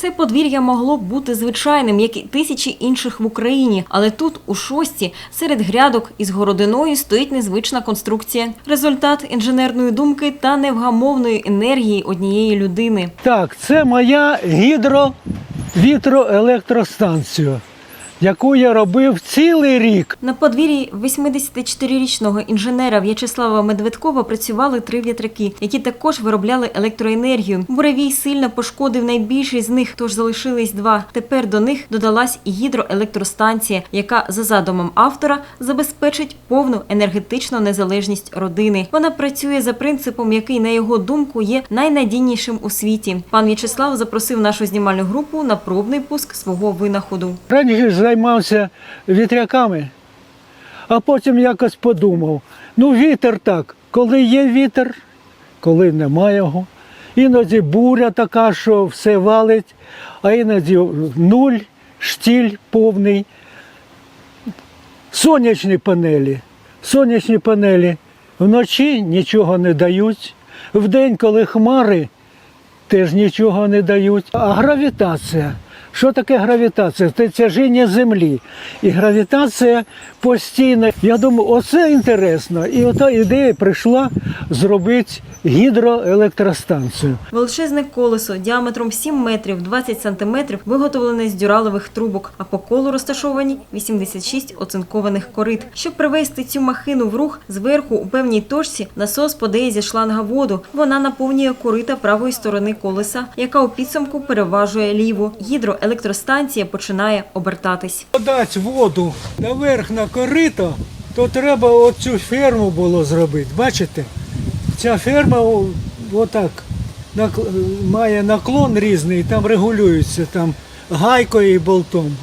Це подвір'я могло б бути звичайним, як і тисячі інших в Україні, але тут, у шості, серед грядок із городиною стоїть незвична конструкція. Результат інженерної думки та невгамовної енергії однієї людини. Так, це моя гідровітроелектростанція, яку я робив цілий рік. На подвір'ї 84-річного інженера В'ячеслава Медведкова працювали три вітряки, які також виробляли електроенергію. Буревій сильно пошкодив найбільший з них, тож залишились два. Тепер до них додалась і гідроелектростанція, яка за задумом автора забезпечить повну енергетичну незалежність родини. Вона працює за принципом, який, на його думку, є найнадійнішим у світі. Пан В'ячеслав запросив нашу знімальну групу на пробний пуск свого винаходу. Займався вітряками, а потім якось подумав: ну, вітер так, коли є вітер, коли немає його. Іноді буря така, що все валить, а іноді нуль, штіль повний. Сонячні панелі. Сонячні панелі вночі нічого не дають. Вдень, коли хмари, теж нічого не дають. А гравітація. Що таке гравітація? Це тяжіння землі. І гравітація постійна. Я думаю, оце інтересно. І ота ідея прийшла зробити гідроелектростанцію. Величезне колесо діаметром 7 метрів 20 сантиметрів виготовлене з дюралових трубок, а по колу розташовані 86 оцинкованих корит. Щоб привести цю махину в рух, зверху у певній точці насос подає зі шланга воду. Вона наповнює корита правої сторони колеса, яка у підсумку переважує ліву. Гідроелектростанція починає обертатись. Подати воду наверх на корито, то треба оцю ферму було зробити. Бачите? Ця ферма отак має наклон різний, там регулюється там гайкою і болтом.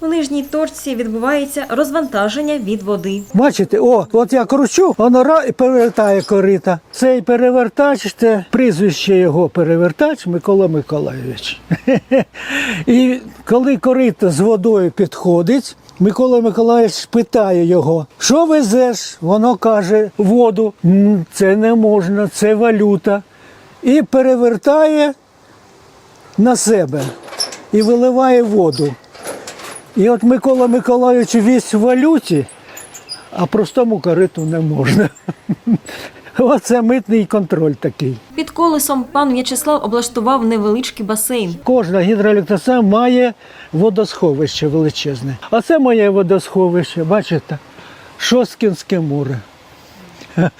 У нижній точці відбувається розвантаження від води. Бачите, о, от я кручу, воно ра і перевертає корита. Цей перевертач, це прізвище його перевертач Микола Миколайович. І коли корито з водою підходить, Микола Миколаївич питає його, що везеш? Воно каже, воду. Це не можна, це валюта. І перевертає на себе і виливає воду. І от Микола Миколайович весь в валюті, а простому кориту не можна. Оце митний контроль такий. Під колесом пан В'ячеслав облаштував невеличкий басейн. Кожна гідроелектростанція має водосховище величезне. А це моє водосховище, бачите? Шосткінське море.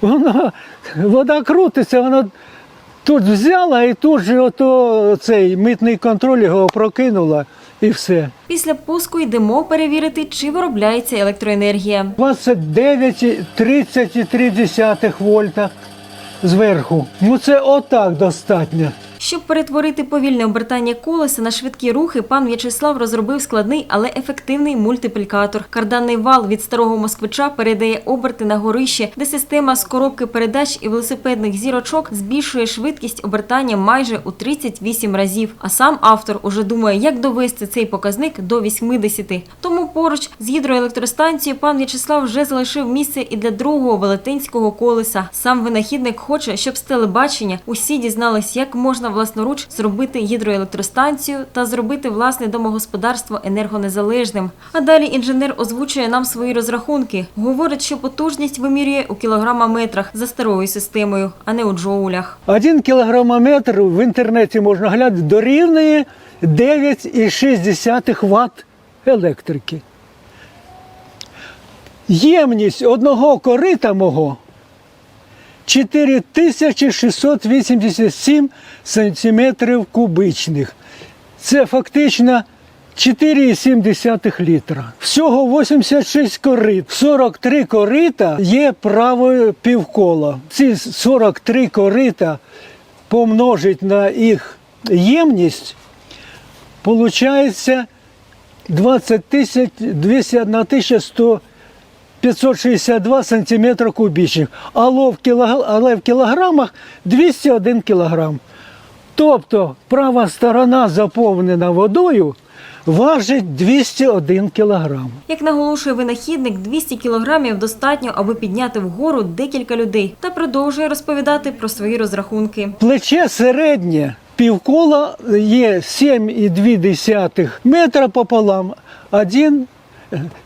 Воно, вода крутиться, воно тут взяла і тут же ото цей митний контроль його прокинула і все. Після пуску йдемо перевірити, чи виробляється електроенергія. 29,33 вольта зверху. Ну це отак достатньо. Щоб перетворити повільне обертання колеса на швидкі рухи, пан В'ячеслав розробив складний, але ефективний мультиплікатор. Карданний вал від старого москвича передає оберти на горище, де система з коробки передач і велосипедних зірочок збільшує швидкість обертання майже у 38 разів. А сам автор уже думає, як довести цей показник до 80. Тому поруч з гідроелектростанцією пан В'ячеслав вже залишив місце і для другого велетенського колеса. Сам винахідник хоче, щоб з телебачення усі дізнались, як можна власноруч зробити гідроелектростанцію та зробити власне домогосподарство енергонезалежним. А далі інженер озвучує нам свої розрахунки. Говорить, що потужність вимірює у кілограмометрах за старою системою, а не у джоулях. Один кілограмометр в інтернеті можна глянути дорівнює 9,6 Вт електрики. Ємність одного корита мого 4687 сантиметрів кубичних. Це фактично 4,7 літра. Всього 86 корит. 43 корита є правою півкола. Ці 43 корита помножить на їх ємність, получається 20 тисяч 201 тисяча 100 562 сантиметра кубічних, але в, кілог... але в кілограмах 201 кілограм. Тобто права сторона заповнена водою, важить 201 кілограм. Як наголошує винахідник, 200 кілограмів достатньо, аби підняти вгору декілька людей та продовжує розповідати про свої розрахунки. Плече середнє, півкола є 7,2 метра пополам, один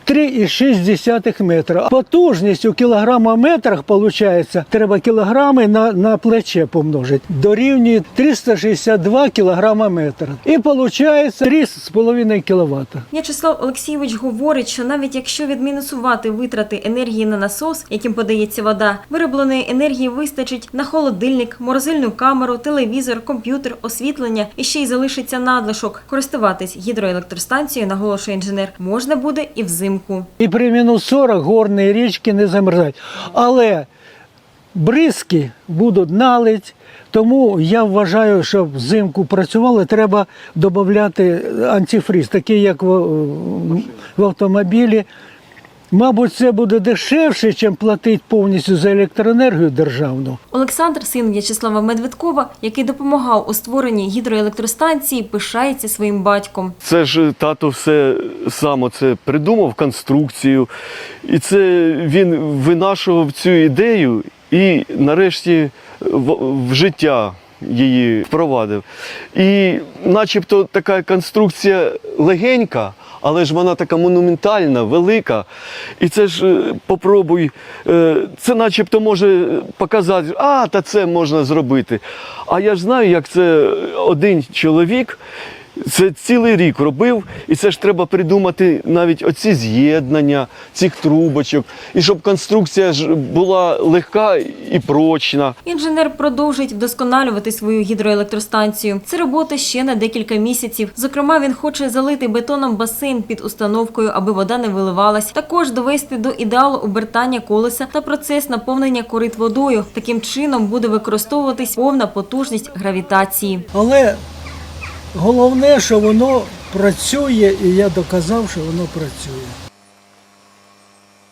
3,6 метра. Потужність у кілограмометрах, виходить, треба кілограми на, на плече помножити. Дорівнює 362 кілограма метр. І виходить 3,5 кВт. В'ячеслав Олексійович говорить, що навіть якщо відмінусувати витрати енергії на насос, яким подається вода, виробленої енергії вистачить на холодильник, морозильну камеру, телевізор, комп'ютер, освітлення і ще й залишиться надлишок. Користуватись гідроелектростанцією, наголошує інженер, можна буде і взимку. І при мінус 40 горні річки не замерзають. Але бризки будуть налить, тому я вважаю, що взимку працювали, треба додати антифриз, такий як в, в автомобілі. Мабуть, це буде дешевше, ніж платити повністю за електроенергію державну. Олександр, син В'ячеслава Медведкова, який допомагав у створенні гідроелектростанції, пишається своїм батьком. Це ж тато все сам це придумав конструкцію, і це він винашував цю ідею і нарешті в, в життя її впровадив. І начебто така конструкція легенька, але ж вона така монументальна, велика. І це ж е, попробуй, е, це начебто може показати, а, та це можна зробити. А я ж знаю, як це один чоловік. Це цілий рік робив, і це ж треба придумати навіть оці з'єднання цих трубочок, і щоб конструкція ж була легка і прочна. Інженер продовжить вдосконалювати свою гідроелектростанцію. Це робота ще на декілька місяців. Зокрема, він хоче залити бетоном басейн під установкою, аби вода не виливалась. Також довести до ідеалу обертання колеса та процес наповнення корит водою. Таким чином буде використовуватись повна потужність гравітації. Але головне, що воно працює, і я доказав, що воно працює.